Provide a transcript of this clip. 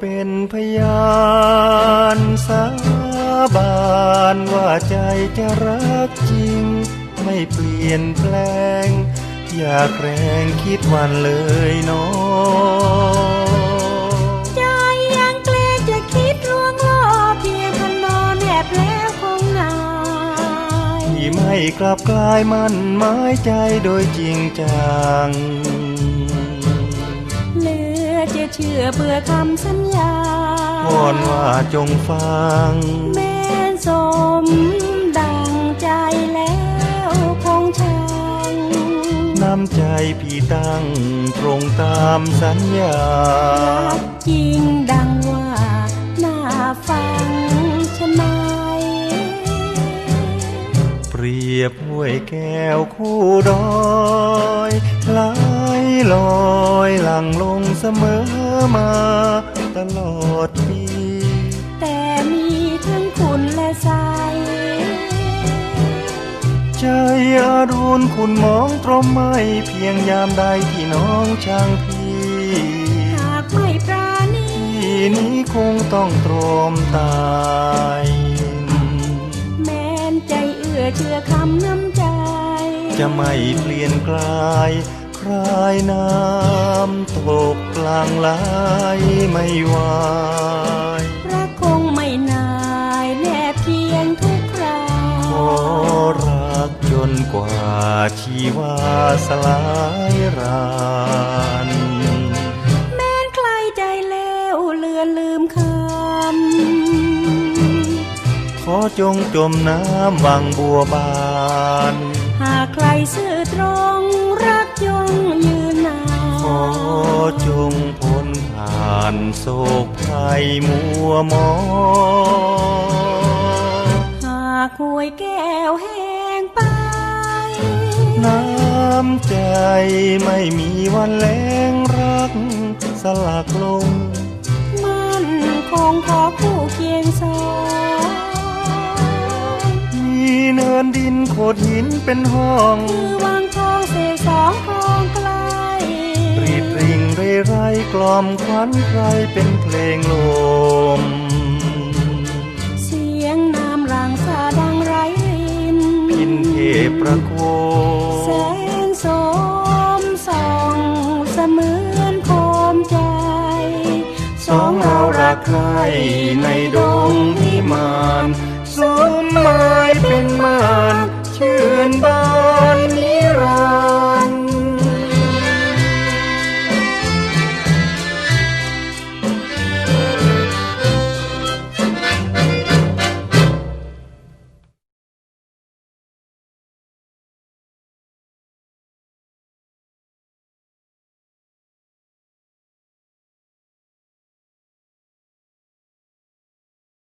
เป็นพยานสาบานว่าใจจะรักจริง ไม่เปลี่ยนแปลง อยากแรงคิดวันเลยน้อใจยังเกลจะคิดลวงล่อเพียงคันนอแอบแล้วคงนายที่ไม่กลับกลายมันไมาใจโดยจริงจัง เชื่อเบื่อคำสัญญาวอนว่าจงฟัง แม้นสมดังใจแล้วคงชังน้ำใจพี่ตั้งตรงตามสัญญารักจริงดังว่าน่าฟังใช่ไหมเปรียบห้วยแก้วคู่ดอยไห ลลอยหลังลงเสมอมาตลอดปี แต่มีทั้งคุณและใสใจอารุณคุณมองตรมไม่เพียงยามใดที่น้องช่างพี่หากไม่ปราณีที่นี้คงต้องตรมตายแม้นใจเอื้อเชื่อคำน้ำใจ จะไม่เปลี่ยนกลาย คลายน้ำตกกลางไหลไม่ไหวรักคงไม่นายแนบเพียงทุกคราขอรักจนกว่าชีวาสลายรานแม้นใครใจแล้วเลือนลืมคำขอจงจมน้ำวังบัวบาน หากใครซื่อ โศกภัยมัวหมองหากหวยแก้วแห้งไป น้ำใจไม่มีวันแล้งรักสลักลง มันคงขอคู่เคียงสองมีเนินดินโขดหินเป็นห้อง คือวางทองเสกสองคลอง ไรกล่อมควันใครเป็นเพลงลม เสียงน้ำรังสาดังไรลินพินเทประโคแสงสมส่องเสมือนโคมใจ สองเรารักใครในดงนิมานสวมไม้เป็นมาน